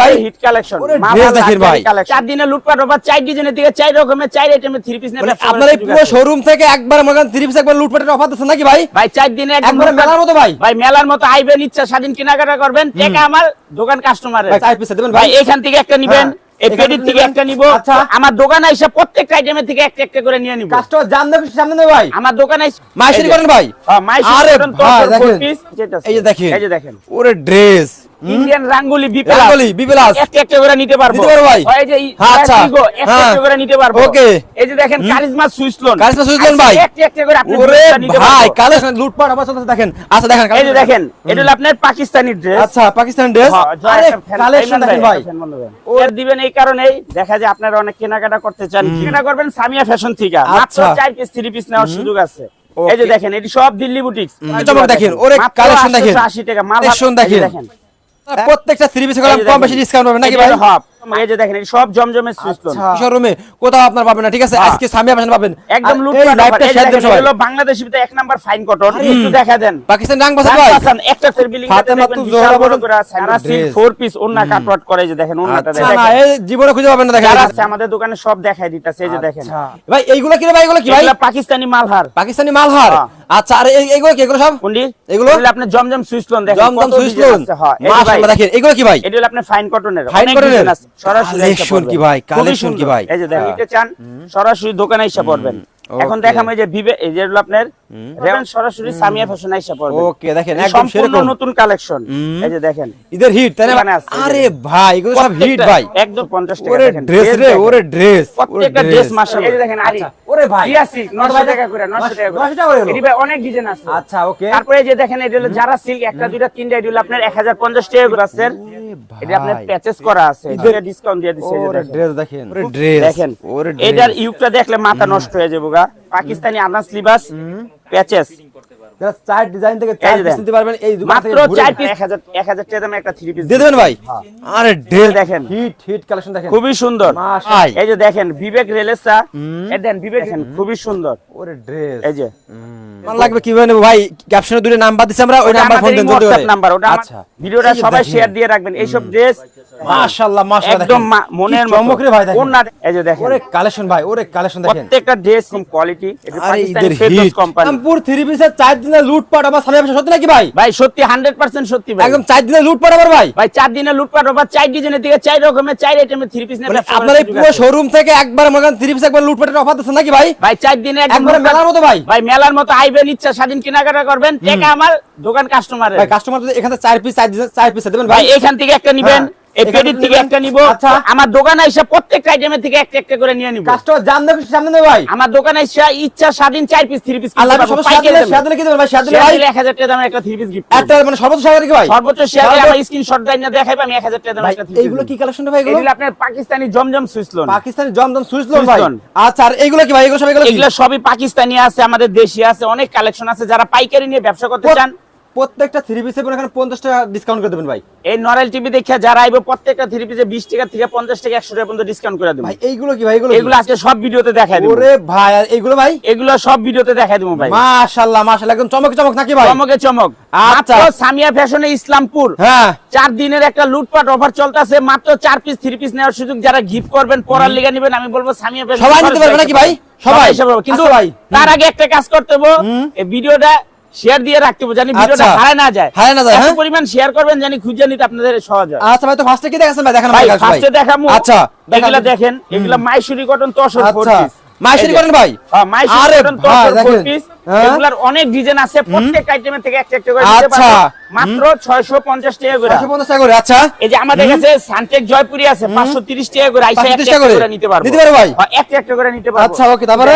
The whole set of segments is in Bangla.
ভাই। হিট কালেকশন ওরে দেখেন ভাই। চার দিনে লুটপাট ওভার চার ডিজাইনের দিকে চার রকমের চার আইটেমের থ্রি পিস মানে আপনার এই পুরো শোরুম থেকে একবার থ্রি পিস একবার লুটপাটের অফার দিচ্ছেন নাকি ভাই? ভাই চার দিনে একদম মেলার মতো ভাই। ভাই মেলার মতো আইবেন ইচ্ছা স্বাধীন কেনাকাটা করবেন। টাকা আমার দোকান কাস্টমারের ভাই চার পিস দেবেন ভাই। ভাই এখান থেকে একটা নিবেন এই এখান থেকে থেকে একটা নিব। আমার দোকানে এসে প্রত্যেকটা আইটেমের থেকে একটা একটা করে নিয়ে নিব। কাস্টমার জান দেবে সামনে নেবে ভাই। আমার দোকানে মাইশারি করেন ভাই। হ্যাঁ, মাইশারি করেন। এই যে এই যে দেখেন। ওরে ড্রেস ইন্ডিয়ান রাঙ্গুলি বি রাঙ্গুলি। একটা একটা করে নিতে পারব। নিতে পারব ভাই? এই যে হ্যাঁ, আচ্ছা। Classico, একটা হ্যাঁ। একটা করে নিতে পারব। Okay। এই যে দেখেন Charisma Swiss lawn Charisma Swiss lawn ভাই। একটা একটা করে আপনি ওরে ভাই। কালেকশন লুটপাট চলতেছে দেখেন। আচ্ছা দেখেন এই যে দেখেন এটা হলো আপনার পাকিস্তানি ড্রেস আচ্ছা পাকিস্তান ড্রেস আরে কালেকশন দেখেন ভাই। ওর দিবেন এই কারণেই দেখা যায় আপনারা অনেক কেনাকাটা করতে চান। কেনা করবেন সামিয়া ফ্যাশন থেকে। মাত্র আচ্ছা। চার পিস থ্রি পিস নেওয়ার সুযোগ আছে। এই যে দেখেন এটি সব দিল্লি বুটিক্স দেখেন, ওরে collection দেখেন। আশি টাকা। মাল দেখেন। প্রত্যেকটা থ্রি পিস কম বেশি ডিসকাউন্ট হবে নাকি ভাই হব। এই যে দেখেন সব জমজমের সুইচ আচ্ছা। শোরুমে কোথাও আপনার পাবেন না ঠিক আছে। আজকে সামিয়া পাশে পাবেন। একদম লুটপাট লাইভটা শেয়ার দেন সবাই। হলো বাংলাদেশি ভিতরে এক নাম্বার ফাইন কটন একটু দেখা দেন। পাকিস্তান রাং বাসা ভাই একটা ফের বিলিং ফাতেমা তু জোহরা বলুন। dress। ফোর পিস ওন্না কাটওয়াট করে যে দেখেন ওন্নাটা আচ্ছা না এই জীবনে খুঁজে পাবেন না দেখেন আছে আমাদের দোকানে সব দেখাই দিতেছে এই যে দেখেন। আচ্ছা। ভাই এইগুলো কি রে ভাই এগুলো কি ভাই? পাকিস্তানি মালহার। পাকিস্তানি মালহার? হ্যাঁ। আচ্ছা আর এই- এইগুলো কি এগুলো সব? এগুলো? এগুলো আপনি জমজম সুইচ দেখেন জমজম হ্যাঁ, মাশাআল্লাহ দেখেন এগুলো কি ভাই? এটা হলো আপনার ফাইন কটনের ফাইন কটনের? সরাসরি এসে কি ভাই, খুবই কি ভাই? এই যে দেখেন। চান সরাসরি দোকানে এসে পড়বেন। এখন দেখাম এই যে ভিভে এই যে আপনার রেভেন সরাসরি সামিয়া ফ্যাশন আইসা পড়বে ওকে দেখেন একদম সম্পূর্ণ নতুন কালেকশন এই যে দেখেন ঈদের হিট তাই না আরে ভাই এগুলো সব হিট ভাই। একদম 50 টাকা ওরে দেখেন। ড্রেস রে ওরে ড্রেস প্রত্যেকটা ড্রেস মাশাআল্লাহ। এই যে দেখেন আরি ওরে ভাই সিয়াসি 900 টাকা করে 900 টাকা করে। 900 টাকা করে হলো? ভাই অনেক ডিজাইন আছে। আচ্ছা ওকে। তারপরে যে দেখেন এটা হলো যারা সিল্ক একটা দুইটা তিনটা এটা হলো আপনার 1050 টাকা করে আছে। এটা আপনার প্যাচেস করা আছে। এটা ডিসকাউন্ট দিয়ে দিছে এই ওরে ড্রেস দেখেন। ওরে ড্রেস দেখেন ওরে এটার ইউকটা দেখলে মাথা নষ্ট হয়ে যাবে গা। পাকিস্তানি আনাস লিবাস প্যাচেস। যারা চার ডিজাইন থেকে চার পিস নিতে পারবেন এই দোকান মাত্র চার পিস 1000 1000 টাকা দামে একটা থ্রি পিস দিয়ে দেবেন ভাই? আরে ড্রেস দেখেন। হিট হিট কালেকশন দেখেন। খুবই সুন্দর। এই যে দেখেন বিবেক রেলেসা। এই দেন বিবেক দেখেন। খুবই সুন্দর। ওরে ড্রেস এই যে। আমার লাগবে কীভাবে নেব ভাই? ক্যাপশনে দুটো নাম্বার দিছি আমরা ওই নাম্বার ফোন দেন WhatsApp নাম্বার ওটা আচ্ছা। ভিডিওটা সবাই শেয়ার দিয়ে রাখবেন। এইসব ড্রেস মাশাআল্লাহ মাশাআল্লাহ একদম মা- মনের কি চমক মতো। রে ভাই দেখেন। এই যে দেখেন। ওরে কালেকশন ভাই ওরে কালেকশন দেখেন। প্রত্যেকটা ড্রেস কোয়ালিটি এটা পাকিস্তানি ঈদের কোম্পানি রামপুর থ্রি পিসের চার দিনের লুটপাট আমার সামনে বসে সত্যি নাকি ভাই? ভাই সত্যি 100% সত্যি ভাই। একদম চার দিনের লুটপাট আমার ভাই? ভাই চার দিনে লুটপাট ওভার চার ডিজাইনের দিকে চার রকমের চার আইটেমের থ্রি পিস আপনার এই পুরো শোরুম থেকে একবার মনে করেন থ্রি পিস একবার লুটপাটের অফার দিচ্ছেন নাকি ভাই? ভাই চার দিনে একবারে মেলার মতো ভাই। ভাই মেলার মতো আইবেন ইচ্ছা স্বাধীন কেনাকাটা করবেন। টাকা আমার দোকান কাস্টমারের ভাই কাস্টমার যদি এখানে চার পিস চার পিস দেবেন ভাই। ভাই এখান থেকে একটা নিবেন। হ্যাঁ, এই এখান পেডির থেকে থেকে একটা নিব আচ্ছা। আমার দোকানে এসে প্রত্যেকটা আইটেমের থেকে একটা একটা করে নিয়ে নিব। কাস্টমার জান দেবে সামনে নেবে ভাই। আমার দোকানে এসে ইচ্ছা স্বাধীন চার পিস থ্রি পিস আল্লাহ সবাই শেয়ার দিলে কি দেবেন ভাই? শেয়ার দিলে ভাই? এক হাজার টাকা দামের একটা থ্রি পিস গিফট একটা মানে সর্বোচ্চ শেয়ার কি ভাই? সর্বোচ্চ শেয়ারে আমার স্ক্রিনশট দেন না দেখাইবে আমি এক হাজার টাকা দামের একটা থ্রি এইগুলো কি কালেকশন ভাই এগুলো? এগুলো আপনার Pakistani Zamzam Swiss lawn Pakistani Zamzam Swiss lawn ভাই। আচ্ছা আর এইগুলো কি ভাই? এগুলো সব এগুলো এগুলো সবই পাকিস্তানি আছে আমাদের দেশি আছে অনেক কালেকশন আছে। যারা পাইকারি নিয়ে ব্যবসা করতে চান প্রত্যেকটা থ্রি উপর এখানে পঞ্চাশ টাকা ডিসকাউন্ট করে দেবেন ভাই। এই নরেল টিভি দেখে যারা আইবে প্রত্যেকটা থ্রি পিসে বিশ টাকা থেকে পঞ্চাশ টাকা একশো টাকা পর্যন্ত ডিসকাউন্ট করে দেবো। ভাই এইগুলো কি ভাই এগুলো এগুলো আজকে সব ভিডিওতে দেখাই দেবো। ওরে ভাই আর এইগুলো ভাই? এগুলো সব ভিডিওতে দেখাই দেবো ভাই। মাশাআল্লাহ মাশাআল্লাহ একদম চমক চমক নাকি ভাই? চমকে চমক। আচ্ছা। সামিয়া ফ্যাশনে ইসলামপুর। হ্যাঁ। চার দিনের একটা লুটপাট অফার চলতেছে মাত্র চার পিস থ্রি পিস নেওয়ার সুযোগ যারা গিফট করবেন পড়ার লিগে নেবেন আমি বলব সামিয়া ফ্যাশন সবাই নিতে পারবে নাকি ভাই? সবাই? পারবে। কিন্তু আচ্ছা ভাই। তার আগে একটা কাজ করতে হবে। এই ভিডিওটা শেয়ার দিয়ে রাখতে হবে জানি ভিডিওটা আচ্ছা। হারায় না যায়। হারায় না যায়, এত হ্যাঁ? পরিমাণ শেয়ার করবেন জানি খুঁজে নিতে আপনাদের সহজ হয়। আচ্ছা ভাই তো ফার্স্টে কি দেখাচ্ছেন ভাই? দেখান ভাই ফার্স্টে দেখামু। আচ্ছা। এগুলা দেখেন। এগুলা মাইসুরি কটন আচ্ছা। পিস ভাই? মাইসুরি কটন ভাই, ফোর দেখেন। পিস হ্যাঁ? এগুলার অনেক ডিজাইন আছে প্রত্যেক আইটেমের থেকে একটা একটা করে দিতে আচ্ছা। পারব মাত্র 650 টাকা করে। 550 টাকা করে আচ্ছা। এই যে আমাদের কাছে সানটেক জয়পুরি আছে 530 টাকা করে আইসা 530 একটা টাকা করে। নিতে পারব। নিতে পারব ভাই? হ্যাঁ, একটা একটা করে নিতে পারব। আচ্ছা, okay, তারপরে?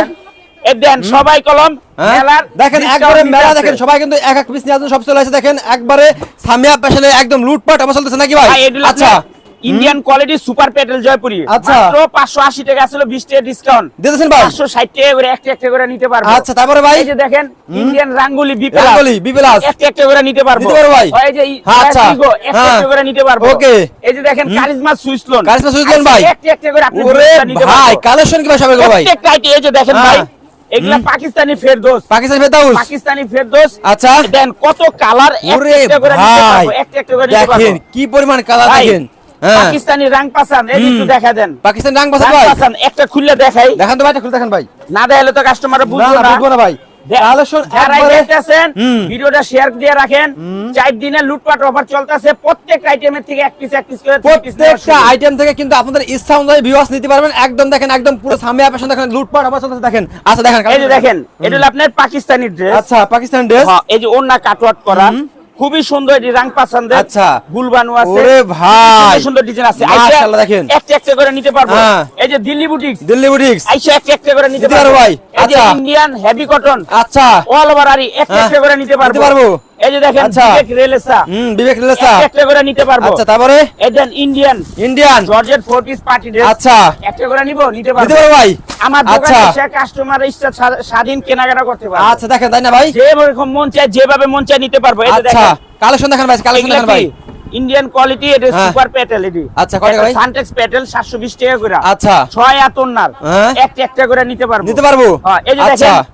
দেন, সবাই কলম হ্যাঁ? দেখেন একবারে মেলা দেখেন সবাই কিন্তু এক এক পিস নিয়ে সব চলে আসে। দেখেন একবারে সামিয়া প্যাশনে একদম লুটপাট আমার চলতেছে নাকি ভাই? আচ্ছা। Indian quality super petal Jaipuri. আচ্ছা। মাত্র 580 টাকা ছিল 20 টাকা ডিসকাউন্ট দিতেছেন ভাই? 560 টাকা করে একটা একটা করে নিতে পারব। আচ্ছা তারপরে ভাই? এই যে দেখেন ইন্ডিয়ান রাঙ্গুলি বি রাঙ্গুলি, B plus। একটা একটা করে নিতে পারব। নিতে পারব ভাই? এই যে হ্যাঁ, আচ্ছা। একটা হ্যাঁ। একটা করে নিতে পারব। এই যে দেখেন কারিজমা ভাই। একটা একটা করে আপনি নিতে ভাই কালেকশন কি ভাই ভাই? এই যে দেখেন। ভাই এগুলা পাকিস্তানি ফেরদৌস। পাকিস্তানি পাকিস্তানি ফেরদৌস। আচ্ছা। দেন কত কালার একটা করে নিতে ভাই পারব একটা একটা করে নিতে পারব। দেখেন কি পরিমাণ কালার দেখেন। হ্যাঁ। পাকিস্তানি রাং পাসান এই একটু দেখা দেন। পাকিস্তান রাং পাসান ভাই। পাসান একটা খুললে দেখাই। দেখেন তো ভাই খুলে দেখেন ভাই। না দেখালে তো কাস্টমার বুঝবে না। বুঝব না ভাই। দে- কালেকশন যারা একবারে দেখতেছেন হুম। ভিডিওটা শেয়ার দিয়ে রাখেন। চার দিনের লুটপাট অফার চলতেছে প্রত্যেক আইটেমের থেকে এক পিস এক পিস করে three piece নেওয়ার প্রত্যেকটা আইটেম থেকে কিন্তু আপনাদের ইচ্ছা অনুযায়ী ভিউয়ার্স নিতে পারবেন। একদম দেখেন একদম পুরো সামিয়া দেখেন লুটপাট দেখেন। আচ্ছা দেখেন এই যে দেখেন এটা হলো আপনার পাকিস্তানি ড্রেস আচ্ছা পাকিস্তান ড্রেস এই যে ওন্না কাটওয়াট করা। খুবই সুন্দর এটি রাং পাসান আচ্ছা। গুলবানু আছে ওরে ভাই। সুন্দর ডিজাইন আছে মাশাআল্লাহ দেখেন। একটা একটা করে নিতে পারব হ্যাঁ। এই যে দিল্লি বুটিক্স দিল্লি বুটিক্স আইসা একটা একটা করে নিতে পারব ভাই। আচ্ছা। ইন্ডিয়ান হেভি কটন আচ্ছা অল ওভার আরি একটা। একটা করে নিতে পারব নিতে পারব। এই যে দেখেন আচ্ছা। বিবেক রেলেসা হুম বিবেক রিলেসা একটা করে নিতে পারব। আচ্ছা তারপরে? Indian Indian georgette four piece party dress আচ্ছা। একটা করে নিব নিতে নিতে পারব পারব ভাই। আমার দোকানে এসে কাস্টমার ইচ্ছা স্বাধীন কেনাকাটা করতে পারবে। আচ্ছা দেখেন তাই না ভাই? মন চায় যেভাবে মন চায় নিতে পারব। এই যে আচ্ছা। দেখেন। কালেকশন দেখেন ভাই কালেকশন দেখেন ভাই। ইন্ডিয়ান কোয়ালিটি এটা। সুপার পেটেল এটি। আচ্ছা, কয় টাকা ভাই? সানটেক্স পেটেল 720 টাকা করে। আচ্ছা। ছয় আতন্নার হ্যাঁ। একটা একটা করে নিতে পারব। নিতে পারব? হ্যাঁ, এই যে আচ্ছা। দেখেন।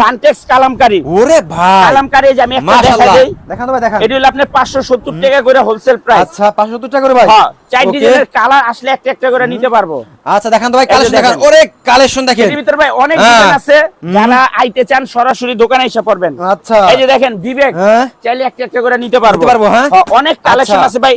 সানটেক্স কালামকারী। ওরে ভাই। কালামকারী যে আমি একটা দেখাই দেখান তো ভাই দেখান। এটা হলো আপনার 570 টাকা করে হোলসেল প্রাইস আচ্ছা 570 টাকা করে ভাই। হ্যাঁ। চার ডিজাইনের কালার আসলে একটা একটা করে নিতে পারব। আচ্ছা দেখান তো ভাই কালেকশন দেখান। ওরে কালেকশন দেখেন। এর ভিতরে ভাই অনেক হ্যাঁ। ডিজাইন আছে। যারা আইতে চান সরাসরি দোকানে এসে পড়বেন। আচ্ছা। এই যে দেখেন বিবেক হ্যাঁ। চাইলে একটা একটা করে নিতে পারব। পারব, হ্যাঁ? অনেক কালেকশন আচ্ছা, আছে ভাই।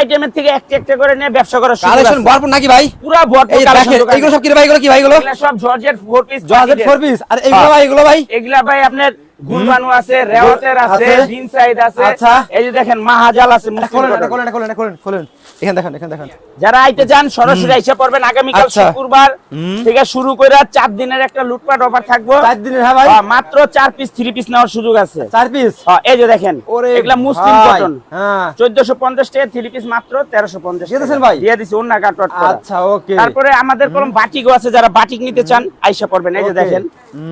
আইটেমের থেকে একটা একটা করে নিয়ে ব্যবসা করার সুযোগ কালেকশন ভরপুর নাকি ভাই? পুরা ভরপুর কালেকশন দেখেন সব কি ভাই এগুলো কি ভাই এগুলো? সব georgette piece georgette four piece আর এগুলো ভাই এগুলো ভাই? এগুলা ভাই আপনার গুলবানু আছে রেওয়াতের আছে। ডিন সাইড আছে। আচ্ছা। এই যে দেখেন মাহাজাল আছে খোলেন। খোলেন খোলেন খোলেন খোলেন। এখানে দেখেন এখানে দেখেন। যারা আইতে যান সরাসরি আইসা পড়বেন। আগামীকাল কাল শুক্রবার থেকে শুরু করে চার দিনের একটা লুটপাট অফার থাকব। চার দিনের হ্যাঁ ভাই। হ্যাঁ, মাত্র চার পিস থ্রি পিস নেওয়ার সুযোগ আছে। চার পিস হ্যাঁ, এই যে দেখেন এগুলা মুসলিম কটন হ্যাঁ। চোদ্দশো পঞ্চাশ টাকা থ্রি পিস মাত্র তেরোশো পঞ্চাশ ভাই? দিয়ে দিছি অন্য কাটওয়াট আচ্ছা ওকে তারপরে আমাদের কোন বাটিকও আছে যারা বাটিক নিতে চান আইসা পড়বেন এই যে দেখেন।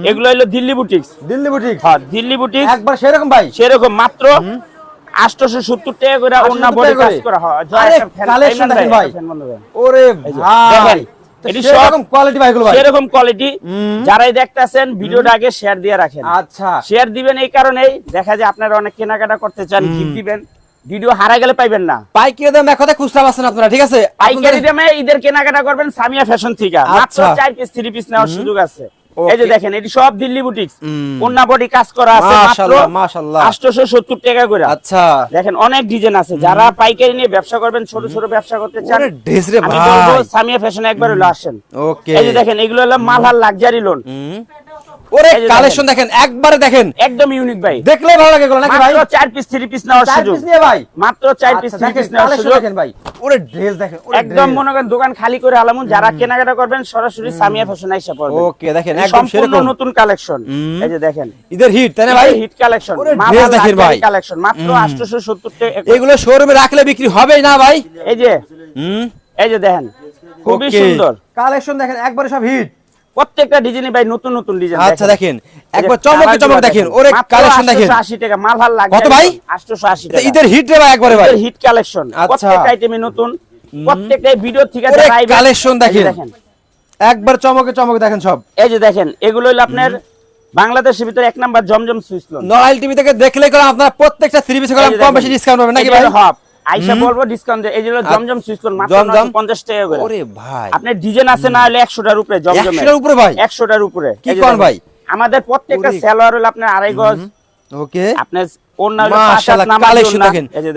এগুলো হলো দিল্লি বুটিক্স দিল্লি বুটিক হ্যাঁ দিল্লি বুটিক্স একবার সেরকম ভাই? সেরকম মাত্র আটশোশো সত্তর টাকা করে অন্য 870 বডি কাজ করা? হয়। ওরে ভাই। আচ্ছা। শেয়ার দিবেন এই কারণেই দেখা যায় আপনারা অনেক কেনাকাটা করতে চান দিবেন। ভিডিও হারা গেলে পাইবেন না। পাইকারি দাম এক কথা খুচরা পাচ্ছেন আপনারা ঠিক আছে? পাইকারি দামে ঈদের কেনাকাটা করবেন সামিয়া ফ্যাশন থেকে। মাত্র আচ্ছা। চার পিস থ্রি পিস নেওয়ার সুযোগ আছে. এই যে দেখেন এটি সব দিল্লি বুটিক্স। কন্যা বডি কাজ করা আছে মাত্র মাশাআল্লাহ, মাশাআল্লাহ। আটশোশো সত্তর টাকা করে। আচ্ছা। দেখেন অনেক ডিজাইন আছে। যারা পাইকারি নিয়ে ব্যবসা করবেন ছোট ছোট ব্যবসা করতে চান ড্রেস রে ভাই। সামিয়া ফ্যাশন একবার হলো আসেন। ওকে এই যে দেখেন এগুলো হলো মালহার লাক্সারি লোন ওরে কালেকশন দেখেন। একবারে দেখেন। একদম ইউনিক ভাই। দেখলে ভালো লাগে নাকি ভাই? মাত্র চার পিস থ্রি পিস নেওয়ার চার সুযোগ। পিস নিয়ে ভাই? মাত্র চার পিস আচ্ছা, থ্রি দেখেন পিস নেওয়ার কালেকশন সুযোগ। দেখেন ভাই। ওরে ড্রেস দেখেন একদম মনে করেন দোকান খালি করে আলামুন যারা কেনাকাটা করবেন সরাসরি সামিয়া ফ্যাশন আইসা পড়বেন ওকে দেখেন একদম সেরকম। নতুন কালেকশন। এই যে দেখেন। হিট তাই না ভাই? হিট কালেকশন dress দেখেন ভাই। কালেকশন মাত্র 870 টাকা এগুলো শোরুমে রাখলে বিক্রি হবেই না ভাই? এই যে। হুম। এই যে দেখেন। খুবই সুন্দর। কালেকশন দেখেন একবারে সব হিট প্রত্যেকটা ডিজাইনে ভাই নতুন নতুন ডিজাইন আচ্ছা দেখেন। একবার চমকে চমক দেখেন। ওরে কালেকশন দেখেন। 880 টাকা মাল ভালো লাগে কত ভাই? 880 টাকা। ঈদের হিট রে ভাই একবারে ভাই। হিট কালেকশন আচ্ছা। প্রত্যেকটা আইটেমে নতুন। প্রত্যেকটা ভিডিও থেকে আইবেন- collection এই যে দেখেন। একবার চমকে চমকে দেখেন সব। এই যে দেখেন এগুলো হলো আপনার বাংলাদেশের ভিতরে এক নাম্বার জমজম সুইচ লোন নরাইল টিভি থেকে দেখলেই করে আপনারা প্রত্যেকটা থ্রি পিস করে কম বেশি ডিসকাউন্ট পাবেন নাকি ভাই? হব আইসা বলব ডিসকাউন্ট এই যে জমজম সুইচ লোন মাত্র জমজম? 950 টাকা করে। ওরে ভাই। আপনার ডিজাইন আছে না হলে 100টার উপরে জমজমের। 100টার উপরে ভাই? 100টার উপরে। কি কোন ভাই? আমাদের প্রত্যেকটা সেলোয়ার হলো আপনার আড়াই গজ। ওকে। আপনার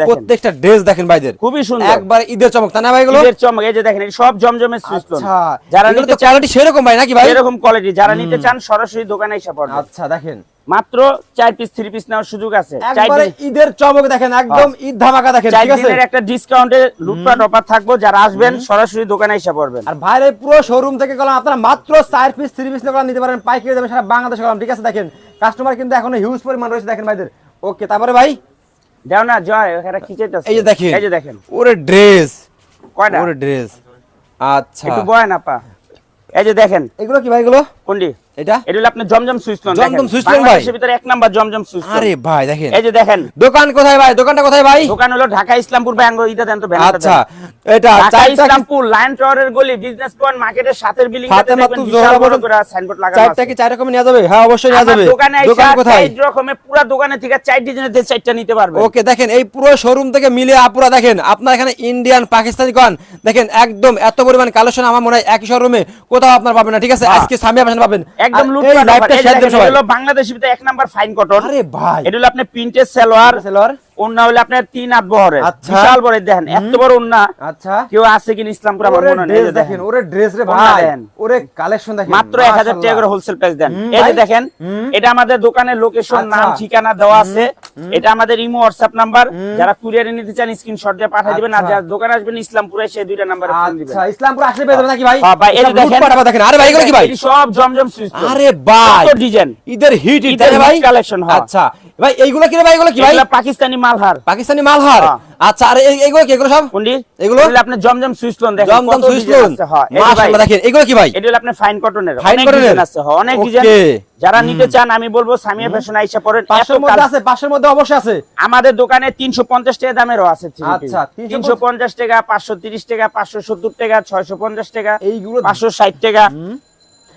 প্রত্যেকটা ড্রেস দেখেন ভাইদের। খুবই সুন্দর। একবার ঈদের চমক তাই না ভাই ঈদের চমক এই যে দেখেন এই সব জমজমের সুইচ আচ্ছা। যারা নিতে তো সেরকম ভাই নাকি ভাই? এরকম কোয়ালিটি যারা নিতে চান সরাসরি দোকানে এসে আচ্ছা দেখেন। মাত্র চার পিস থ্রি পিস নেওয়ার সুযোগ আছে। ঈদের চমক দেখেন একদম ঈদ ধামাকা দেখেন ঠিক আছে? একটা ডিসকাউন্টে লুটপাট অফার থাকব যারা আসবেন সরাসরি দোকানে এসে পড়বেন। আর ভাইরে পুরো শোরুম থেকে গেলাম আপনারা মাত্র চার পিস থ্রি পিস নিতে পারেন পাইকারি দামে সারা বাংলাদেশে গেলাম ঠিক আছে? দেখেন কাস্টমার কিন্তু এখনও হিউজ পরিমাণ রয়েছে দেখেন ভাইদের। ওকে তারপরে ভাই? দেও না জয় এখানে খিচাইতেছে এই যে দেখেন। এই যে দেখেন। ওরে ড্রেস কয়টা? ওরে ড্রেস আচ্ছা। একটু বয় না পা এই যে দেখেন। এগুলো কি ভাই এগুলো? কোনটি? এটা? এটা হলো আপনার জমজম সুইচলন জমজম সুইচলন ভাই। বাংলাদেশের ভিতরে এক নাম্বার জমজম সুইচলন আরে ভাই দেখেন। এই যে দেখেন। দোকান কোথায় ভাই? দোকানটা কোথায় ভাই? দোকান হলো ঢাকা ইসলামপুর ব্যাংক ইটা দেন তো ব্যানারটা আচ্ছা এটা ঢাকা ইসলামপুর লায়ন টাওয়ারের গলি বিজনেস পয়েন্ট মার্কেটের সাথের বিল্ডিং ফাতেমা তু জোহরা বলুন। সাইনবোর্ড লাগানো চারটা কি চার রকমের নেওয়া যাবে? হ্যাঁ অবশ্যই নেওয়া যাবে। দোকানে দোকান কোথায়? চার রকমের পুরো দোকানে থেকে চার ডিজাইনের দিয়ে চারটা নিতে পারবে ওকে দেখেন এই পুরো শোরুম থেকে মিলে আপুরা দেখেন আপনার এখানে ইন্ডিয়ান পাকিস্তানি কন দেখেন একদম এত পরিমাণ কালেকশন আমার মনে হয় একই শোরুমে কোথাও আপনার পাবেন না ঠিক আছে। আজকে সামিয়া পাবেন। একদম হলো ভিতরে এক নাম্বার ফাইন কটন আরে ভাই। এটা হলো আপনি প্রিন্টেড সালোয়ার। সালোয়ার? ওন্না হলো আপনার তিন হাত বহরের। আচ্ছা। বিশাল বড় দেখেন এত বড় ওন্না আচ্ছা। কেউ আছে কিনা ইসলামপুর আমার মনে নেই দেখেন ওরে ড্রেস রে ভাই। ওরে কালেকশন দেখেন। মাত্র এক হাজার টাকা করে হোলসেল প্রাইস দেন। এই যে দেখেন এটা আমাদের দোকানের লোকেশন আচ্ছা। নাম ঠিকানা দেওয়া আছে। এটা আমাদের ইমো হোয়াটসঅ্যাপ নাম্বার। যারা কুরিয়ারে নিতে চান স্ক্রিনশট দিয়ে পাঠিয়ে দিবেন। আর আচ্ছা। যারা দোকানে আসবেন ইসলামপুরে সেই দুইটা নাম্বারে ফোন দিবেন। আচ্ছা ইসলামপুর আসলে পেয়ে যাবেন নাকি ভাই? হ্যাঁ, ভাই, এই দেখেন। লুটপাট দেখেন। আরে ভাই এগুলো কি ভাই? সব জমজম সুইচ আরে ভাই। ডিজাইন ইদার হিট না ভাই? কালেকশন হ্যাঁ। আচ্ছা ভাই এইগুলো কি রে ভাই এগুলো কি ভাই? পাকিস্তানি মালহার। পাকিস্তানি মালহার? হ্যাঁ। আচ্ছা আর এইগুলো কি এগুলো সব? কোনটি এগুলো? আপনি জমজম লোন দেখেন জমজম লোন হ্যাঁ, মাশাআল্লাহ দেখেন এগুলো কি ভাই? এটা হলো আপনার ফাইন কটনের ফাইন কটনের? আছে হ্যাঁ, অনেক ডিজাইন যারা নিতে চান আমি বলব সামিয়া ফ্যাশন আইসা পাঁচশোর মধ্যে আছে পাঁচশোর মধ্যে অবশ্যই আছে। আমাদের দোকানে তিনশো পঞ্চাশ টাকা দামেরও আছে আচ্ছা, 350 তিনশো পঞ্চাশ টাকা পাঁচশো তিরিশ টাকা পাঁচশো সত্তর টাকা ছয়শো পঞ্চাশ টাকা এইগুলো পাঁচশো ষাট টাকা।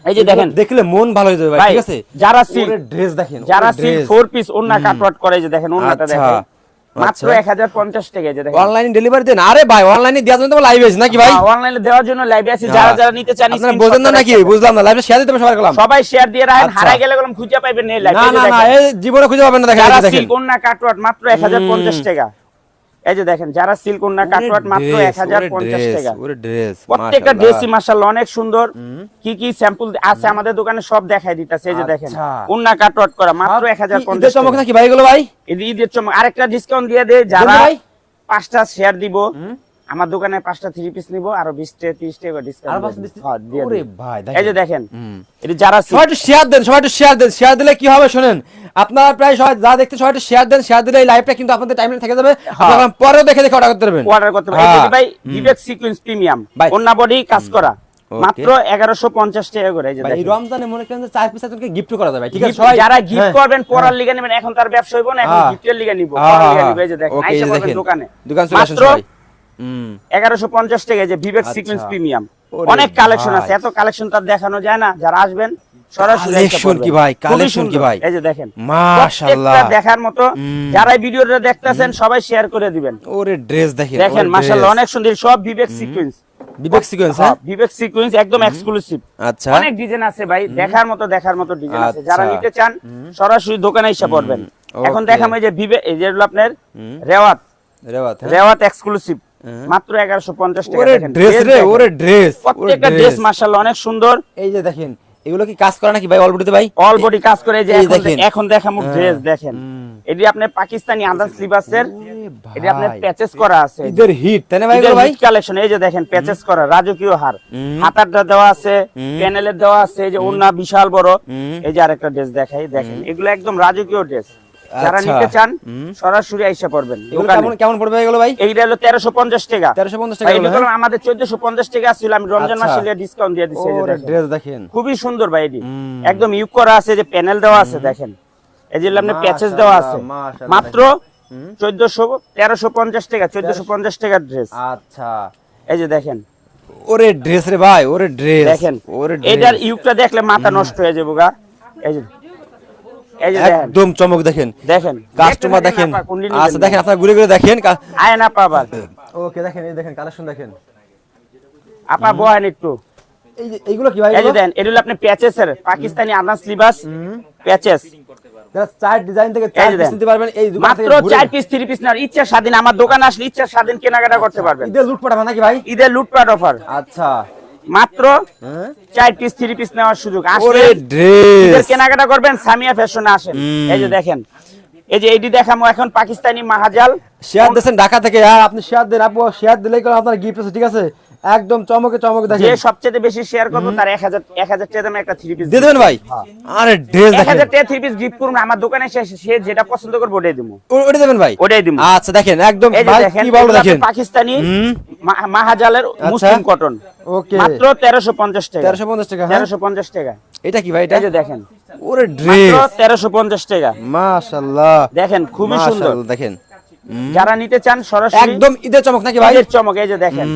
এই যে দেখেন। দেখলে মন ভালো হয়ে যাবে ভাই ঠিক আছে? যারা সিল্ক ড্রেস দেখেন যারা dress। ফোর পিস ওন্না কাটওয়াট করে যে দেখেন ওন্নাটা আচ্ছা, দেখেন। মাত্র আচ্ছা। হাজার পঞ্চাশ টাকা এই যে দেখেন। অনলাইনে ডেলিভারি দেন। আরে ভাই অনলাইনে দেওয়ার জন্য তো লাইভ আছে নাকি ভাই? অনলাইনে দেওয়ার জন্য লাইভে আছি। যারা যারা নিতে চান আপনারা বোঝেন না নাকি? বুঝলাম না লাইভে শেয়ার দিতে সবাই কলাম। সবাই শেয়ার দিয়ে রাখেন আচ্ছা। হারাই গেলে গেলাম খুঁজে পাইবেন এই না লাইভে না না এই জীবনে খুঁজে পাবেন না দেখেন যারা দেখেন। ওন্না কাটওয়াট মাত্র এক হাজার পঞ্চাশ টাকা। এই যে দেখেন যারা সিল্ক ওন্না কাটওয়াট মাত্র ওরে এক হাজার dress, পঞ্চাশ ওরে টাকা। dress, ওরে ড্রেস প্রত্যেকটা ড্রেসই মাশাআল্লাহ অনেক সুন্দর। কি কি স্যাম্পল আছে আমাদের দোকানে সব দেখাই দিতাছে এই যে দেখেন। আচ্ছা। উন্না কাটওয়াট করা মাত্র এক হাজার পঞ্চাশ চমক নাকি ভাই এগুলো ভাই? ঈদের চমক আরেকটা ডিসকাউন্ট দিয়ে দে যারা পাঁচটা শেয়ার দিব। আমার দোকানে পাঁচটা থ্রি পিস নিব আরও বিশ টাকা তিরিশ টাকা আর ডিসকাউন্ট এই যে দেখেন এটা যারা সবাই একটু শেয়ার দেন সবাই একটু শেয়ার দেন। শেয়ার দিলে কি হবে শুনেন আপনারা প্রায় সবাই যা দেখতে সবাই একটু শেয়ার দেন শেয়ার দিলে এই লাইভটা কিন্তু আপনাদের থেকে যাবে। আপনারা পরেও দেখে দেখে অর্ডার করতে পারবেন। অর্ডার করতে এই হ্যাঁ। ভাই বিবেক সিকোয়েন্স প্রিমিয়াম। অন্য বডি কাজ করা। মাত্র এগারোশো পঞ্চাশ টাকা করে এই। রমজানে মনে করেন চার পিস আপনাকে গিফট করা যাবে ঠিক আছে? সবাই যারা গিফট হ্যাঁ। করবেন পড়ার লিগা নেবেন এখন তার ব্যবসা হইব না এখন হ্যাঁ। গিফটের লিগা নিব হ্যাঁ, হ্যাঁ, এই যে দেখেন। দোকানে। দোকান মাত্র। এগারোশো পঞ্চাশ টাকা যে বিবেক আচ্ছা। সিকোয়েন্স প্রিমিয়াম অনেক কালেকশন আছে এত কালেকশন তার দেখানো যায় না। যারা আসবেন সরাসরি এসে Collection পড়বেন। কি ভাই, খুবই কি ভাই? এই যে দেখেন মাশাআল্লাহ। দেখার মতো যারা ভিডিওটা দেখতেছেন সবাই শেয়ার করে দিবেন। ওরে ড্রেস দেখেন দেখেন মাশাআল্লাহ অনেক সুন্দর। সব বিবেক সিকোয়েন্স বিবেক সিকোয়েন্স হ্যাঁ? বিবেক সিকোয়েন্স একদম এক্সক্লুসিভ আচ্ছা। অনেক ডিজাইন আছে ভাই দেখার মতো দেখার মতো ডিজাইন আছে। আচ্ছা। যারা নিতে চান সরাসরি দোকানে এসে পড়বেন। এখন দেখাম এই যে বিবে এই যে আপনার রেওয়াত রেওয়াত হ্যাঁ? রেওয়াত এক্সক্লুসিভ মাত্র এগারোশো পঞ্চাশ টাকা ওরে দেখেন। ড্রেস dress রে ওরে ড্রেস প্রত্যেকটা ড্রেস মাশাআল্লাহ অনেক সুন্দর। এই যে দেখেন এগুলো কি কাজ করে নাকি ভাই অলরেডি ভাই? অল বডি কাজ করে এই যে দেখেন। এখন দেখামু ড্রেস দেখেন। হুম। এটি আপনার পাকিস্তানি আদার স্লিভাসের ওরে এটি আপনার প্যাচেস করা আছে। ঈদের হিট তাই না ভাই ভাই? কালেকশন এই যে দেখেন প্যাচেস করা রাজকীয় হার। হাতারটা দেওয়া আছে প্যানেলের দেওয়া আছে এই যে ওন্না বিশাল বড়। এই যে আরেকটা ড্রেস দেখাই দেখেন। এগুলো একদম রাজকীয় ড্রেস যারা আচ্ছা। নিতে চান সরাসরি আইসা পড়বেন কেমন পড়বে এগুলো ভাই? এইটা হলো তেরোশো পঞ্চাশ টাকা। 1350 টাকা ভাই, এগুলো, এগুলো হ্যাঁ? আমাদের চোদ্দশো পঞ্চাশ টাকা ছিল আমি রমজান আচ্ছা। মাসে ডিসকাউন্ট দিয়ে দিচ্ছি। ড্রেস দেখেন। খুবই সুন্দর ভাই এটি। একদম ইউক করা আছে যে প্যানেল দেওয়া আছে দেখেন। এই যে আপনার প্যাচেস দেওয়া আছে। মাত্র চোদ্দশো তেরোশো পঞ্চাশ টাকা চোদ্দশো পঞ্চাশ টাকার ড্রেস আচ্ছা। এই যে দেখেন। ওরে ড্রেস রে ভাই ওরে ড্রেস। দেখেন। ওরে এটার ইউকটা দেখলে মাথা নষ্ট হয়ে যাব গা। এই যে একদম চমক দেখেন। দেখেন। কাস্টমার দেখেন? আচ্ছা দেখেন আপনারা ঘুরে ঘুরে দেখেন। আয় না পাবার ওকে দেখেন এই দেখেন কালেকশন দেখেন। আপা একটু। এই যে এইগুলো কি ভাই এই এগুলো? দেন এটা হলো আপনি প্যাচেসের পাকিস্তানি আদাস লিবাস প্যাচেস চার ডিজাইন থেকে চার পিস নিতে পারবেন এই মাত্র চার পিস থ্রি পিস না ইচ্ছা স্বাধীন। আমার দোকানে আসলে ইচ্ছা স্বাধীন কেনাকাটা করতে পারবেন। ঈদের নাকি ভাই? ঈদের লুটপাট অফার আচ্ছা। মাত্র হ্যাঁ? চার পিস থ্রি পিস নেওয়ার সুযোগ কেনাকাটা করবেন সামিয়া ফ্যাশনে আসেন। এই যে দেখেন এই যে এইটি দেখামো এখন পাকিস্তানি মাহাজাল। শেয়ার দিয়েছেন ঢাকা থেকে। আর আপনি শেয়ার দেন আপু শেয়ার দিলে আপনার গিফট আছে ঠিক আছে? একদম চমকে চমকে যে সবচেয়ে বেশি শেয়ার করব তার এক হাজার এক হাজার টাকা দামে একটা থ্রি পিস দিয়ে দেবেন ভাই? আরে ড্রেস এক দেখেন। হাজার টাকা থ্রি পিস গিফট করুন আমার দোকানে এসে সে যেটা পছন্দ করব ওটাই দিব। ও- ওটা দেবেন ভাই? ওটাই দিব। আচ্ছা দেখেন একদম ভাই কি বলো দেখেন। পাকিস্তানি মাহাজালের আচ্ছা। Muslin cotton okay. মাত্র তেরোশো পঞ্চাশ টাকা। তেরোশো পঞ্চাশ টাকা হ্যাঁ। তেরোশো পঞ্চাশ টাকা। এটা কি ভাই এটা? এই যে দেখেন। ওরে ড্রেস তেরোশো পঞ্চাশ টাকা। মাশাআল্লাহ। দেখেন খুবই সুন্দর। দেখেন। যারা নিতে চান সরাসরি একদম ঈদের চমক নাকি ভাই? ঈদের চমক এই যে দেখেন।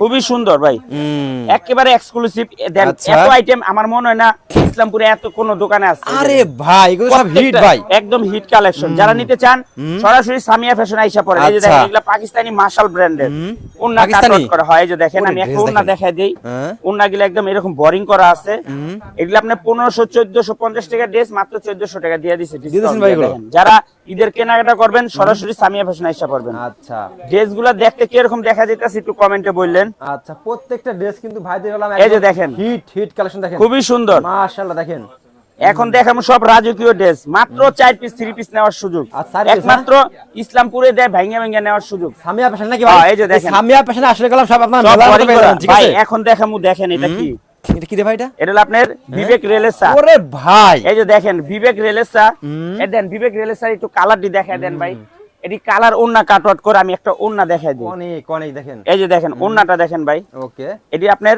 খুবই সুন্দর ভাই। একেবারে এক্সক্লুসিভ দেন আচ্ছা। এত আইটেম আমার মনে হয় না ইসলামপুরে এত কোন দোকানে আছে। আরে ভাই এগুলো সব হিট ভাই। একদম হিট কালেকশন যারা নিতে চান সরাসরি সামিয়া ফ্যাশন আইসা পড়ে। এই যে আচ্ছা। দেখেন এগুলা পাকিস্তানি মার্শাল ব্র্যান্ডের উন্না? কাটওয়ার্ক করা হয়। এই যে দেখেন আমি একটা উন্না। দেখাই দেই। হ্যাঁ। উন্না গুলো একদম এরকম বোরিং করা আছে। এগুলো আপনি পনেরোশো চোদ্দশো পঞ্চাশ টাকা ড্রেস মাত্র চোদ্দশো টাকা দিয়ে দিছে। discount ভাই? যারা ঈদের কেনাকাটা করবেন সরাসরি সামিয়া ফ্যাশন আইসা পড়বেন। আচ্ছা। ড্রেসগুলা দেখতে কীরকম দেখা যেতেছে একটু কমেন্টে বললেন। আচ্ছা প্রত্যেকটা ড্রেস কিন্তু ভাইদের হলাম এই যে দেখেন। হিট হিট কালেকশন দেখেন। খুবই সুন্দর। মাশাআল্লাহ দেখেন। এখন দেখাবো সব রাজকীয় ড্রেস মাত্র চার পিস থ্রি পিস নেওয়ার সুযোগ। একমাত্র ইসলামপুরে দেয় ভাঙ্গা ভাঙ্গা নেওয়ার সুযোগ। সামিয়া ফ্যাশন নাকি হ্যাঁ, ভাই এই যে দেখেন। সামিয়া ফ্যাশনে আসলে গেলাম সব আপনার ভাই এখন দেখামু দেখেন এটা কি। এটা কি রে ভাই এটা এটা আপনার বিবেক রেলেসা ওরে ভাই। এই যে দেখেন বিবেক রেলেসা এই দেন বিবেক রেলেসা একটু কালারটি দেখায় দেন ভাই। এটি কালার ওন্না কাটওয়াট করে আমি একটা ওন্না দেখাই দিই। অনেক অনেক দেখেন। এই যে দেখেন ওন্নাটা দেখেন ভাই। ওকে। এটি আপনার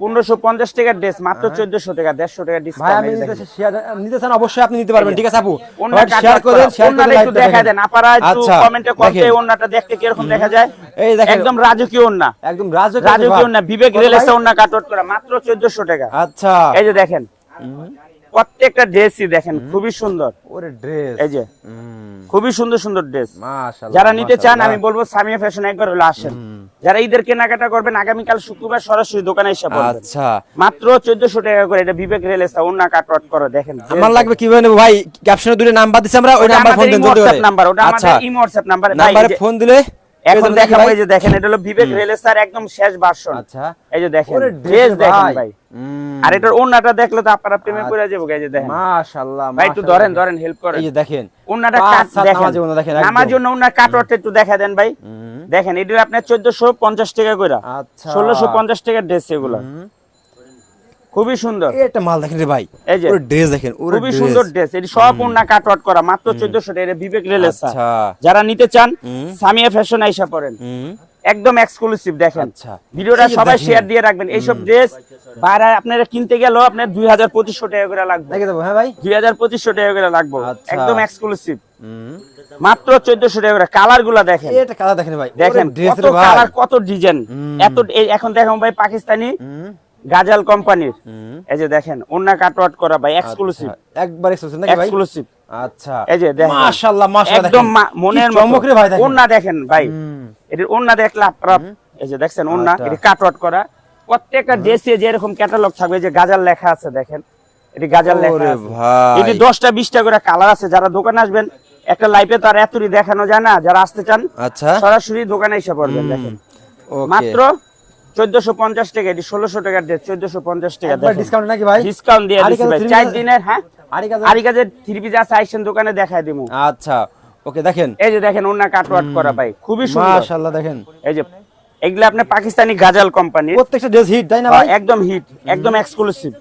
পনেরোশো পঞ্চাশ টাকার ড্রেস মাত্র চোদ্দশো টাকা দেড়শো টাকা নিতে চান অবশ্যই আপনি নিতে পারবেন ঠিক আছে আপু? শেয়ার করে একটু দেখা দেন আপনারা আচ্ছা, কমেন্টে। দেখতে কীরকম দেখা যায়? এই দেখেন। একদম রাজকীয় ওনা একদম রাজকীয় বিবেক রেলেসা? করা মাত্র চোদ্দশো টাকা। আচ্ছা। এই যে দেখেন। প্রত্যেকটা ড্রেসই দেখেন খুবই সুন্দর। ওরে ড্রেস এই যে খুবই সুন্দর সুন্দর ড্রেস যারা নিতে চান আমি বলব সামিয়া ফ্যাশন একবার হলে আসেন। যারা ঈদের কেনাকাটা করবেন আগামীকাল শুক্রবার সরাসরি দোকানে এসে আচ্ছা। মাত্র চোদ্দশো টাকা করে এটা বিবেক রেলেসা ওন্না কাটওয়াট করে দেখেন আমার লাগবে কীভাবে নেব? ভাই ক্যাপশনে দুটো নাম্বার দিছি আমরা ওই নাম্বার ফোন দিন নাম্বার ওটা আমাদের ইমো হোয়াটসঅ্যাপ নাম্বার নাম্বারে ফোন দিলে এখন দেখাবো এই যে দেখেন এটা হলো বিবেক রেলেসার একদম শেষ ভার্সন আচ্ছা। এই যে দেখেন ড্রেস দেখেন ভাই। আর এটার ওন্নাটা দেখলে তো আপনারা প্রেমে পড়ে যাব এই যে দেখেন। মাশাআল্লাহ ভাই একটু ধরেন ধরেন হেল্প করেন। এই যে দেখেন। ওন্নাটা কাট দেখেন। নামার জন্য ওন্নার কাটওয়ারটা একটু দেখা দেন ভাই। দেখেন এটা আপনার চোদ্দশো পঞ্চাশ টাকা কইরা আচ্ছা। ষোলোশো পঞ্চাশ টাকার ড্রেস এগুলো। খুবই সুন্দর। একটা মাল দেখেন রে ভাই। এই যে। ড্রেস দেখেন খুবই সুন্দর ড্রেস এটি কাটওয়াট করা মাত্র চোদ্দশো টাকা এটা বিবেক রেলেসা আচ্ছা। যারা নিতে চান সামিয়া ফ্যাশন আইসা পড়েন। একদম এক্সক্লুসিভ দেখেন। আচ্ছা। ভিডিওটা সবাই। শেয়ার দিয়ে রাখবেন। এইসব ড্রেস বাইরে আপনারা কিনতে গেলেও আপনার দুই হাজার পঁচিশশো টাকা করে লাগবে। দেখে দেবো হ্যাঁ ভাই। দুই হাজার পঁচিশশো টাকা করে লাগবে। আচ্ছা। একদম এক্সক্লুসিভ মাত্র চোদ্দশো টাকা করে। কালারগুলা দেখেন কালার দেখেন ভাই। দেখেন কত কালার কত ডিজাইন এত এখন দেখেন ভাই পাকিস্তানি। গাজাল কোম্পানির। এই যে দেখেন ওন্না কাটওয়াট করা ভাই এক্সক্লুসিভ আচ্ছা, একবার এক্সক্লুসিভ নাকি ভাই? এক্সক্লুসিভ আচ্ছা। এই যে দেখেন মাশাআল্লাহ মাশাআল্লাহ একদম মনের চমক রে ভাই দেখেন। ওন্না দেখেন ভাই। এটির ওন্না দেখলে আপনারা এই যে দেখছেন ওন্না আচ্ছা। এটি কাটওয়াট করা। প্রত্যেকটা ড্রেসে যেরকম ক্যাটালগ থাকবে এই যে গাজাল লেখা আছে দেখেন। এটি গাজাল লেখা আছে। ভাই। এটি দশটা বিশটা করে কালার আছে। যারা দোকানে আসবেন একটা লাইফে তো আর এতই দেখানো যায় না। যারা আসতে চান আচ্ছা। সরাসরি দোকানে এসে পড়বেন দেখেন। মাত্র চোদ্দশো পঞ্চাশ টাকা এটি ষোলোশো টাকা ড্রেস চোদ্দশো পঞ্চাশ টাকা ডিসকাউন্ট নাকি ভাই? ডিসকাউন্ট দিয়ে দিচ্ছি ভাই চার দিনের হ্যাঁ? আরি কাজের আরি কাজের থ্রি পিস আছে আইসেন দোকানে দেখাই দিব আচ্ছা ওকে দেখেন। এই যে দেখেন ওনা কাটওয়াট করা ভাই খুবই সুন্দর। মাশাআল্লাহ দেখেন। এই যে এগুলা আপনার পাকিস্তানি গাজাল কোম্পানি প্রত্যেকটা ড্রেস হিট তাই না ভাই? একদম হিট একদম এক্সক্লুসিভ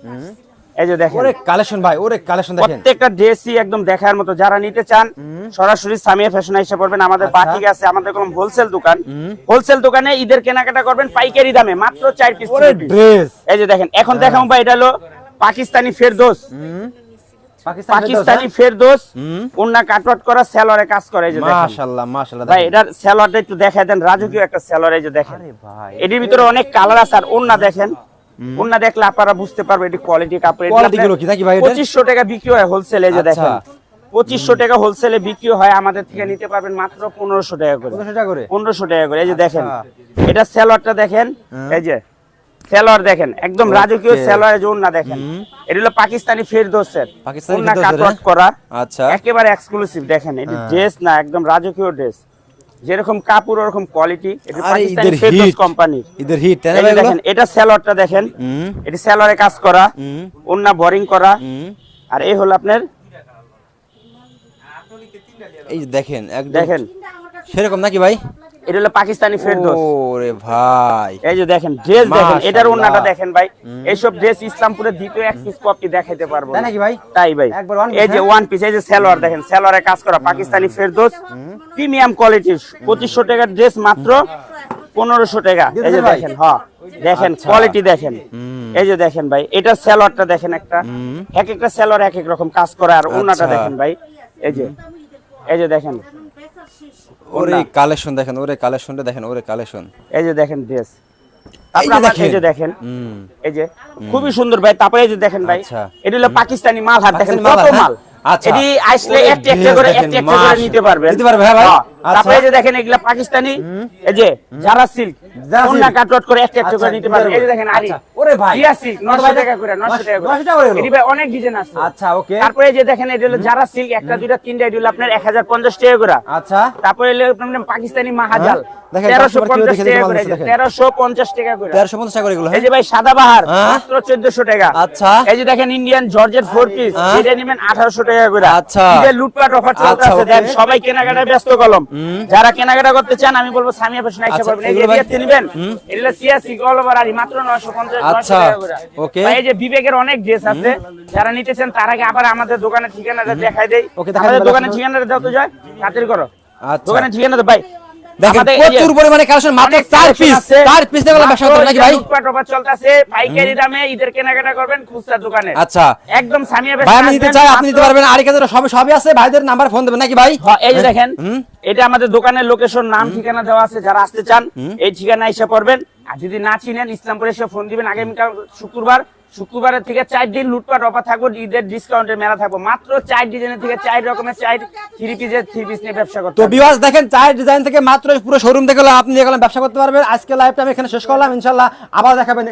এই যে দেখেন। ওরে কালেকশন ভাই ওরে কালেকশন দেখেন। প্রত্যেকটা ড্রেসই একদম দেখার মতো যারা নিতে চান সরাসরি সামিয়া ফ্যাশন এসে পড়বেন। আমাদের আচ্ছা। বাটিক আছে আমাদের কোনো হোলসেল দোকান। হোলসেল দোকানে ঈদের কেনাকাটা করবেন পাইকারি দামে মাত্র চার পিস ওরে ড্রেস এই যে দেখেন এখন দেখাবো ভাই এটা হলো পাকিস্তানি ফেরদোস। পাকিস্তানি ফেরদোস ওন্না কাটওয়াট করা সেলরে কাজ করে এই যে দেখেন। মাশাআল্লাহ মাশাআল্লাহ ভাই এটার সেলরটা একটু দেখাই দেন রাজকীয় একটা সেলর এই যে দেখেন। আরে ভাই। এটির ভিতরে অনেক কালার আছে আর ওন্না দেখেন। ওন্না দেখলে আপনারা বুঝতে পারবেন এটি কোয়ালিটি কাপড়। কি নাকি ভাই এটার? পঁচিশশো টাকা বিক্রি হয় হোলসেল যে আচ্ছা। দেখেন। পঁচিশশো টাকা হোলসেলে বিক্রি হয় আমাদের থেকে নিতে পারবেন মাত্র পনেরোশো টাকা করে। 1500 টাকা করে? পনেরোশো টাকা করে এই যে দেখেন। আচ্ছা। এটা সেলরটা দেখেন এই যে সেলর দেখেন একদম রাজকীয় এই যে ওন্না দেখেন। এটা হলো পাকিস্তানি ফেরদোসের। পাকিস্তানি হ্যাঁ? করা। আচ্ছা। একেবারে এক্সক্লুসিভ দেখেন। এটি হ্যাঁ। ড্রেস না একদম রাজকীয় ড্রেস যেরকম কাপড় ওরকম কোয়ালিটি এটা পাকিস্তানি ফেরদৌস কোম্পানির ঈদের হিট? দেখেন এটা সেলরটা দেখেন। এটা সেলরে কাজ করা। ওন্না অন্য বোরিং করা। আর এই হলো আপনার এই দেখেন একদম দেখেন। সেরকম নাকি ভাই? এটা হলো পাকিস্তানি ফেরদৌস ওরে ভাই। এই যে দেখেন ড্রেস দেখেন এটার। ওন্নাটা দেখেন ভাই। এইসব ড্রেস ইসলামপুরের দ্বিতীয় এক কপি দেখাইতে পারব। তাই নাকি ভাই? তাই ভাই। এই যে হ্যাঁ? ওয়ান পিস এই যে সেলোয়ার দেখেন সেলোয়ারে কাজ করা পাকিস্তানি ফেরদৌস প্রিমিয়াম কোয়ালিটির পঁচিশশো টাকার ড্রেস মাত্র পনেরোশো টাকা। এই যে দেখেন হ্যাঁ দেখেন আচ্ছা। কোয়ালিটি দেখেন। এই যে দেখেন ভাই এটা সেলরটা দেখেন একটা। এক একটা সেলর এক এক রকম কাজ করে আর ওনাটা আচ্ছা। দেখেন ভাই। এই যে এই যে দেখেন। ওরে কালেকশন দেখেন ওরে কালেকশনটা দেখেন ওরে কালেকশন এই যে দেখেন ড্রেস এই যে আমার এই যে দেখেন। দেখেন এই যে খুবই সুন্দর ভাই। তারপরে এই যে দেখেন ভাই আচ্ছা। এটা হলো পাকিস্তানি মাল হাত দেখেন মাল কত মাল। আচ্ছা। এটি আসলে একটা একটা করে একটা একটা করে নিতে পারবেন। নিতে পারবে, হ্যাঁ ভাই? হ্যাঁ। তারপরে আচ্ছা। এই যে দেখেন এগুলা পাকিস্তানি। এই যে যারা সিল্ক অন্য silk। করে একটা একটা করে আচ্ছা, নিতে পারবেন এই দেখেন আচ্ছা। ওরে ভাই। জিয়া সিল্ক 900 টাকা করে 900 টাকা করে। 900 টাকা করে হলো। অনেক ডিজাইন আছে। আচ্ছা ওকে। তারপরে এই যে দেখেন এটা হলো যারা সিল্ক একটা দুইটা তিনটা এটা হলো আপনার 1050 টাকা করে। আচ্ছা। তারপরে হলো আপনার পাকিস্তানি মাহাজাল। হ্যাঁ? দেখেন, 1350 কাস্টমার কীভাবে টাকা করে দেখে দিতে 1350 টাকা করে। তেরোশো পঞ্চাশ টাকা করে এগুলো এই হ্যাঁ? যে ভাই সাদাবাহার? মাত্র 1400 টাকা। আচ্ছা। এই যে দেখেন ইন্ডিয়ান জর্জেট ফোর পিস? যেটা নেবেন 1800 টাকা করে। আচ্ছা। আচ্ছা, সবাই ব্যস্ত কলম। যারা কেনাকাটা করতে চান আমি বলব সামিয়া ফ্যাশন এই যে এগুলো ভাই- এরিয়াতে নেবেন এটা সিয়াসি গলবার আর মাত্র 950 900 টাকা করে। ওকে। ভাই, এই যে বিবেকের অনেক ড্রেস আছে যারা নিতেছেন তার আগে আবার আমাদের দোকানের ঠিকানাটা দেখাই দেবেন দোকানের ঠিকানাটা দাও তো যায় তাড়াতাড়ি করো। দোকানের ঠিকানাটা ভাই দেখেন প্রচুর পরিমাণে কালেকশন মাত্র অনেক চার collection পিস আছে। চার পিস দেখলাম ব্যবসা করতে নাকি ভাই? লুটপাট অফার চলতেছে পাইকারি দামে ঈদের কেনাকাটা করবেন খুচরা দোকানে। আচ্ছা। একদম সামিয়া ভাই আমি নিতে চাই আপনি নিতে পারবেন আর এখানে সব সবই আছে ভাইদের নাম্বার ফোন দেবেন নাকি ভাই? হ্যাঁ, এই যে দেখেন এটা আমাদের দোকানের লোকেশন নাম ঠিকানা দেওয়া আছে যারা আসতে চান এই ঠিকানা এসে পড়বেন। আর যদি না চিনেন ইসলামপুরে এসে ফোন দিবেন আগামীকাল শুক্রবার শুক্রবারের থেকে চার দিন লুটপাট অফার থাকব ঈদের ডিসকাউন্টের মেলা থাকব মাত্র চার ডিজাইনের থেকে চার রকমের চার থ্রি পিসের থ্রি পিস নিয়ে ব্যবসা করতে তো। বিওয়াস দেখেন চার ডিজাইন থেকে মাত্র পুরো শোরুম থেকে আপনি এগুলো ব্যবসা করতে পারবেন। আজকে লাইভটা আমি এখানে শেষ করলাম। ইনশাল্লাহ আবার দেখাবেন।